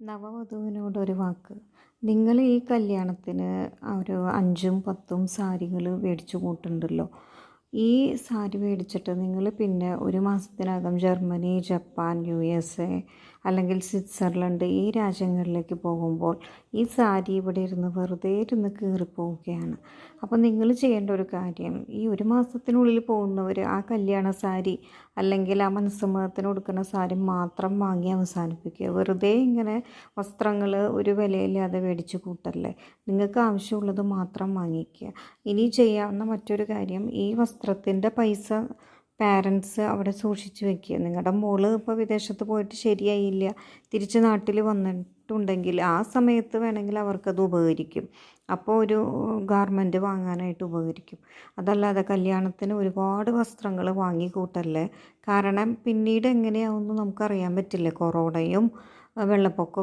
നവവധുവിനോട് ഒരു വാക്ക്. നിങ്ങൾ ഈ കല്യാണത്തിന് ഒരു അഞ്ചും പത്തും സാരികൾ മേടിച്ചു കൂട്ടുന്നുണ്ടല്ലോ ഈ സാരി മേടിച്ചിട്ട് നിങ്ങൾ പിന്നെ ഒരു മാസത്തിനകം Germany Japan U S A അല്ലെങ്കിൽ സ്വിറ്റ്സർലൻഡ് ഈ രാജ്യങ്ങളിലേക്ക് പോകുമ്പോൾ ഈ സാരി ഇവിടെ ഇരുന്ന് വെറുതെ ഇരുന്ന് കീറിപ്പോവുകയാണ്. അപ്പോൾ നിങ്ങൾ ചെയ്യേണ്ട ഒരു കാര്യം ഈ ഒരു മാസത്തിനുള്ളിൽ പോകുന്നവർ ആ കല്യാണ സാരി അല്ലെങ്കിൽ ആ മനസ്സമ്മതത്തിന് കൊടുക്കുന്ന സാരി മാത്രം വാങ്ങി അവസാനിപ്പിക്കുക. വെറുതെ ഇങ്ങനെ വസ്ത്രങ്ങൾ ഒരു വിലയില്ലാതെ മേടിച്ച് കൂട്ടല്ലേ. നിങ്ങൾക്ക് ആവശ്യമുള്ളത് മാത്രം വാങ്ങിക്കുക. ഇനി ചെയ്യാവുന്ന മറ്റൊരു കാര്യം ഈ വസ്ത്രത്തിന്റെ പൈസ പാരൻസ് അവിടെ സൂക്ഷിച്ച് വെക്കുക. നിങ്ങളുടെ മോൾ ഇപ്പോൾ വിദേശത്ത് പോയിട്ട് ശരിയായില്ല. തിരിച്ച് നാട്ടിൽ വന്നിട്ടുണ്ടെങ്കിൽ ആ സമയത്ത് വേണമെങ്കിൽ അവർക്കത് ഉപകരിക്കും. അപ്പോൾ ഒരു ഗാർമെന്റ് വാങ്ങാനായിട്ട് ഉപകരിക്കും. അതല്ലാതെ കല്യാണത്തിന് ഒരുപാട് വസ്ത്രങ്ങൾ വാങ്ങിക്കൂട്ടല്ലേ? കാരണം പിന്നീട് എങ്ങനെയാവുമെന്ന് നമുക്കറിയാൻ പറ്റില്ല. കൊറോണയും വെള്ളപ്പൊക്കവും